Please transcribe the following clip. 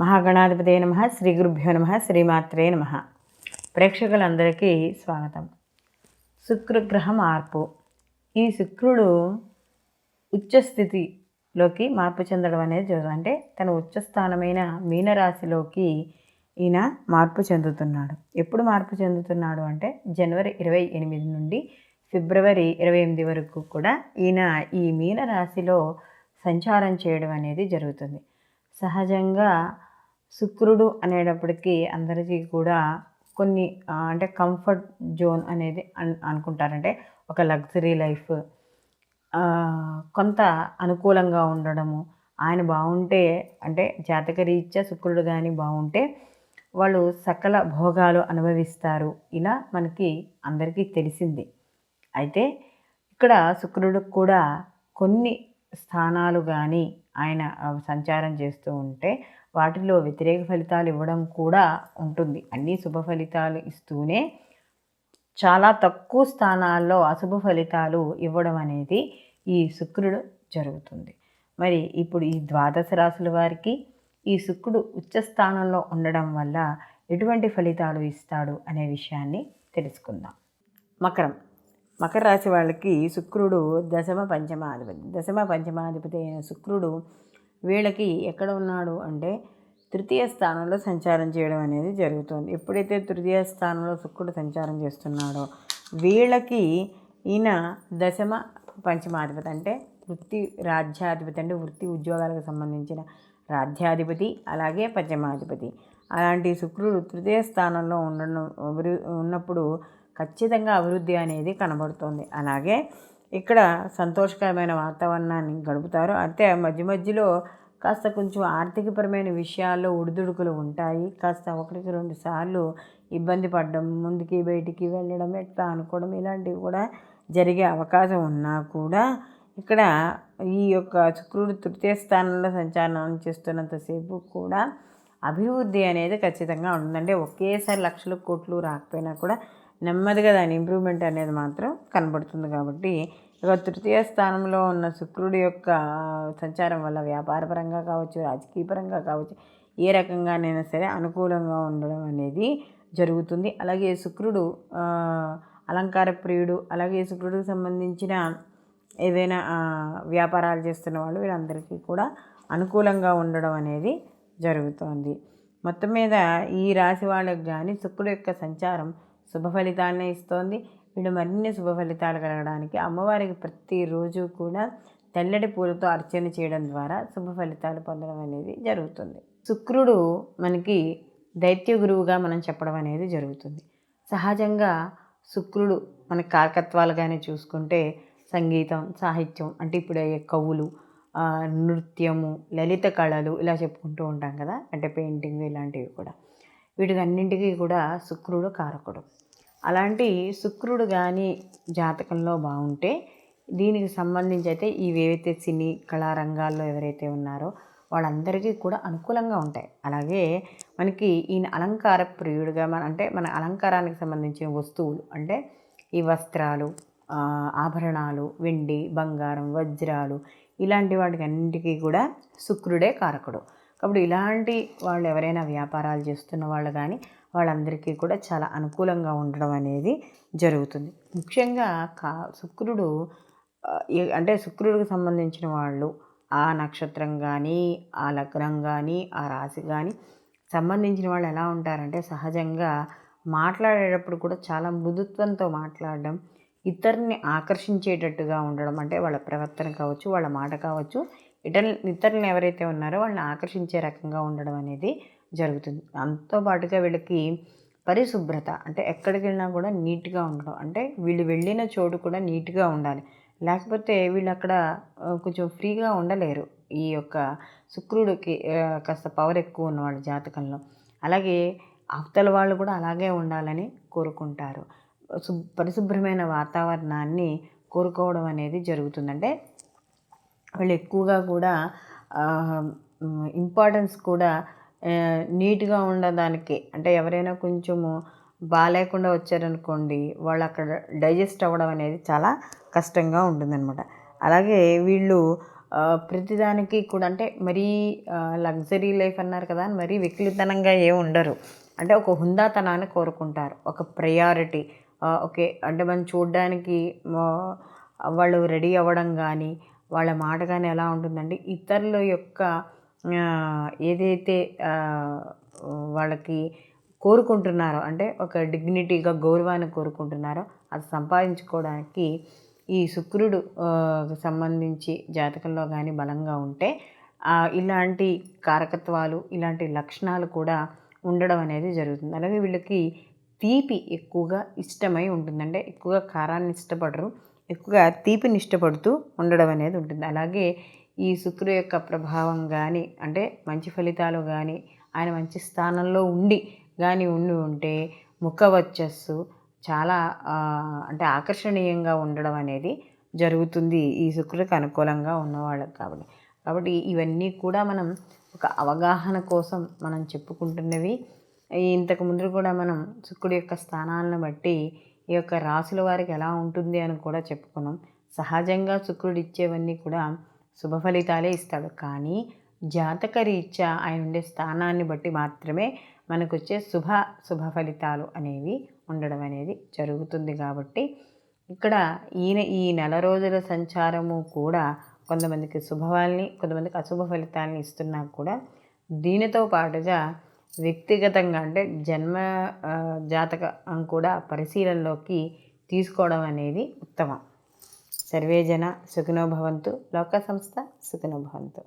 మహాగణాధిపతి నమ శ్రీ గురుభ్యో నమ శ్రీమాత్రే నమ. ప్రేక్షకులందరికీ స్వాగతం. శుక్రగ్రహ మార్పు ఈ శుక్రుడు ఉచ్చస్థితిలోకి మార్పు చెందడం అనేది జరుగుతుంది అంటే తన ఉచ్చస్థానమైన మీనరాశిలోకి ఈయన మార్పు చెందుతున్నాడు. ఎప్పుడు మార్పు చెందుతున్నాడు అంటే జనవరి ఇరవై ఎనిమిది నుండి ఫిబ్రవరి ఇరవై ఎనిమిది వరకు కూడా ఈయన ఈ మీనరాశిలో సంచారం చేయడం అనేది జరుగుతుంది. సహజంగా శుక్రుడు అనేటప్పటికీ అందరికీ కూడా కొన్ని అంటే కంఫర్ట్ జోన్ అనేది అన్ అనుకుంటారంటే ఒక లగ్జరీ లైఫ్ కొంత అనుకూలంగా ఉండడము ఆయన బాగుంటే అంటే జాతక రీత్యా శుక్రుడు కానీ బాగుంటే వాళ్ళు సకల భోగాలు అనుభవిస్తారు. ఇలా మనకి అందరికీ తెలిసింది. అయితే ఇక్కడ శుక్రుడికి కూడా కొన్ని స్థానాలు కానీ ఆయన సంచారం చేస్తూ ఉంటే వాటిలో వ్యతిరేక ఫలితాలు ఇవ్వడం కూడా ఉంటుంది. అన్ని శుభ ఫలితాలు ఇస్తూనే చాలా తక్కువ స్థానాల్లో అశుభ ఫలితాలు ఇవ్వడం అనేది ఈ శుక్రుడు జరుగుతుంది. మరి ఇప్పుడు ఈ ద్వాదశ రాశుల వారికి ఈ శుక్రుడు ఉచ్చ స్థానంలో ఉండడం వల్ల ఎటువంటి ఫలితాలు ఇస్తాడు అనే విషయాన్ని తెలుసుకుందాం. మకరం మకర రాశి వాళ్ళకి శుక్రుడు దశమ పంచమాధిపతి. దశమ పంచమాధిపతి అయిన శుక్రుడు వీళ్ళకి ఎక్కడ ఉన్నాడు అంటే తృతీయ స్థానంలో సంచారం చేయడం అనేది జరుగుతుంది. ఎప్పుడైతే తృతీయ స్థానంలో శుక్రుడు సంచారం చేస్తున్నాడో వీళ్ళకి ఈయన దశమ పంచమాధిపతి అంటే వృత్తి రాజ్యాధిపతి అంటే వృత్తి ఉద్యోగాలకు సంబంధించిన రాజ్యాధిపతి అలాగే పంచమాధిపతి. అలాంటి శుక్రుడు తృతీయ స్థానంలో ఉండడం ఉన్నప్పుడు ఖచ్చితంగా అభివృద్ధి అనేది కనబడుతుంది. అలాగే ఇక్కడ సంతోషకరమైన వాతావరణాన్ని గడుపుతారు. అయితే మధ్య మధ్యలో కాస్త కొంచెం ఆర్థికపరమైన విషయాల్లో ఉడిదుడుకులు ఉంటాయి. కాస్త ఒకటికి రెండు సార్లు ఇబ్బంది పడడం ముందుకి బయటికి వెళ్ళడం ఎట్లా అనుకోవడం ఇలాంటివి కూడా జరిగే అవకాశం ఉన్నా కూడా ఇక్కడ ఈ యొక్క శుక్రుడు తృతీయ స్థానంలో సంచారం చేస్తున్నంతసేపు కూడా అభివృద్ధి అనేది ఖచ్చితంగా ఉందంటే ఒకేసారి లక్షల కోట్లు రాకపోయినా కూడా నెమ్మదిగా దాని ఇంప్రూవ్మెంట్ అనేది మాత్రం కనబడుతుంది కాబట్టి ఇక తృతీయ స్థానంలో ఉన్న శుక్రుడి యొక్క సంచారం వల్ల వ్యాపారపరంగా కావచ్చు రాజకీయపరంగా కావచ్చు ఏ రకంగానైనా సరే అనుకూలంగా ఉండడం అనేది జరుగుతుంది. అలాగే శుక్రుడు అలంకార ప్రియుడు అలాగే శుక్రుడికి సంబంధించిన ఏదైనా వ్యాపారాలు చేస్తున్న వాళ్ళు వీళ్ళందరికీ కూడా అనుకూలంగా ఉండడం అనేది జరుగుతోంది. మొత్తం మీద ఈ రాశి వాళ్ళకి కానీ శుక్రుడు యొక్క సంచారం శుభ ఫలితాలనే ఇస్తోంది. వీడు మరిన్ని శుభ ఫలితాలు కలగడానికి అమ్మవారికి ప్రతిరోజు కూడా తెల్లటి పూలతో అర్చన చేయడం ద్వారా శుభ ఫలితాలు పొందడం అనేది జరుగుతుంది. శుక్రుడు మనకి దైత్య గురువుగా మనం చెప్పడం అనేది జరుగుతుంది. సహజంగా శుక్రుడు మన కారకత్వాలుగానే చూసుకుంటే సంగీతం సాహిత్యం అంటే ఇప్పుడు అయ్యే కవులు నృత్యము లలిత కళలు ఇలా చెప్పుకుంటూ ఉంటాం కదా. అంటే పెయింటింగ్ ఇలాంటివి కూడా. వీటికన్నింటికీ కూడా శుక్రుడు కారకుడు. అలాంటి శుక్రుడు కానీ జాతకంలో బాగుంటే దీనికి సంబంధించి అయితే ఇవేవైతే సినీ కళారంగాల్లో ఎవరైతే ఉన్నారో వాళ్ళందరికీ కూడా అనుకూలంగా ఉంటాయి. అలాగే మనకి ఈయన అలంకార ప్రియుడిగా మన అంటే మన అలంకారానికి సంబంధించిన వస్తువులు అంటే ఈ వస్త్రాలు ఆభరణాలు వెండి బంగారం వజ్రాలు ఇలాంటి వాటికి అన్నింటికీ కూడా శుక్రుడే కారకుడు. కాబట్టి ఇలాంటి వాళ్ళు ఎవరైనా వ్యాపారాలు చేస్తున్న వాళ్ళు కానీ వాళ్ళందరికీ కూడా చాలా అనుకూలంగా ఉండడం అనేది జరుగుతుంది. ముఖ్యంగా కా శుక్రుడు అంటే శుక్రుడికి సంబంధించిన వాళ్ళు ఆ నక్షత్రం కానీ ఆ లగ్నం కానీ ఆ రాశి కానీ సంబంధించిన వాళ్ళు ఎలా ఉంటారంటే సహజంగా మాట్లాడేటప్పుడు కూడా చాలా మృదుత్వంతో మాట్లాడడం ఇతరుని ఆకర్షించేటట్టుగా ఉండడం అంటే వాళ్ళ ప్రవర్తన కావచ్చు వాళ్ళ మాట కావచ్చు ఇతరులు ఇతరులను ఎవరైతే ఉన్నారో వాళ్ళని ఆకర్షించే రకంగా ఉండడం అనేది జరుగుతుంది. దాంతో పాటుగా వీళ్ళకి పరిశుభ్రత అంటే ఎక్కడికి వెళ్ళినా కూడా నీట్గా ఉండడం అంటే వీళ్ళు వెళ్ళిన చోటు కూడా నీట్గా ఉండాలి. లేకపోతే వీళ్ళు అక్కడ కొంచెం ఫ్రీగా ఉండలేరు. ఈ యొక్క శుక్రుడికి కాస్త పవర్ ఎక్కువ ఉన్న వాళ్ళ జాతకంలో. అలాగే అవతల వాళ్ళు కూడా అలాగే ఉండాలని కోరుకుంటారు. పరిశుభ్రమైన వాతావరణాన్ని కోరుకోవడం అనేది జరుగుతుందంటే వాళ్ళు ఎక్కువగా కూడా ఇంపార్టెన్స్ కూడా నీట్గా ఉండడానికి. అంటే ఎవరైనా కొంచెము బాగాలేకుండా వచ్చారనుకోండి వాళ్ళు అక్కడ డైజెస్ట్ అవ్వడం అనేది చాలా కష్టంగా ఉంటుందన్నమాట. అలాగే వీళ్ళు ప్రతిదానికి కూడా అంటే మరీ లగ్జరీ లైఫ్ అన్నారు కదా అని మరీ వికలితనంగా ఏ ఉండరు. అంటే ఒక హుందాతనాన్ని కోరుకుంటారు. ఒక ప్రయారిటీ ఓకే. అంటే మనం చూడడానికి వాళ్ళు రెడీ అవ్వడం కానీ వాళ్ళ మాట కానీ ఎలా ఉంటుందండి? ఇతరుల యొక్క ఏదైతే వాళ్ళకి కోరుకుంటున్నారో అంటే ఒక డిగ్నిటీగా గౌరవాన్ని కోరుకుంటున్నారో అది సంపాదించుకోవడానికి ఈ శుక్రుడు సంబంధించి జాతకంలో కానీ బలంగా ఉంటే ఇలాంటి కారకత్వాలు ఇలాంటి లక్షణాలు కూడా ఉండడం అనేది జరుగుతుంది. అలాగే వీళ్ళకి తీపి ఎక్కువగా ఇష్టమై ఉంటుందంటే ఎక్కువగా కారాన్ని ఇష్టపడరు. ఎక్కువగా తీపిని ఇష్టపడుతూ ఉండడం అనేది ఉంటుంది. అలాగే ఈ శుక్రుడు యొక్క ప్రభావం కానీ అంటే మంచి ఫలితాలు కానీ ఆయన మంచి స్థానంలో ఉండి కానీ ఉండి ఉంటే ముఖ వచ్చస్సు చాలా అంటే ఆకర్షణీయంగా ఉండడం అనేది జరుగుతుంది ఈ శుక్రుడికి అనుకూలంగా ఉన్నవాళ్ళకి కాబట్టి. కాబట్టి ఇవన్నీ కూడా మనం ఒక అవగాహన కోసం మనం చెప్పుకుంటున్నవి. ఇంతకు ముందు కూడా మనం శుక్రుడి యొక్క స్థానాలను బట్టి ఈ యొక్క రాసుల వారికి ఎలా ఉంటుంది అని కూడా చెప్పుకున్నాం. సహజంగా శుక్రుడు ఇచ్చేవన్నీ కూడా శుభ ఫలితాలే ఇస్తాడు. కానీ జాతక రీత్యా ఆయన ఉండే స్థానాన్ని బట్టి మాత్రమే మనకు వచ్చే శుభ శుభ ఫలితాలు అనేవి ఉండడం అనేది జరుగుతుంది కాబట్టి ఇక్కడ ఈయన ఈ నెల రోజుల సంచారము కూడా కొంతమందికి శుభవాల్ని కొంతమందికి అశుభ ఫలితాలని ఇస్తున్నా కూడా దీనితో పాటుగా వ్యక్తిగతంగా అంటే జన్మ జాతకం కూడా పరిశీలనలోకి తీసుకోవడం అనేది ఉత్తమం. సర్వే జన సుఖినో భవంతు. లోక సంస్థ సుఖినో భవంతు.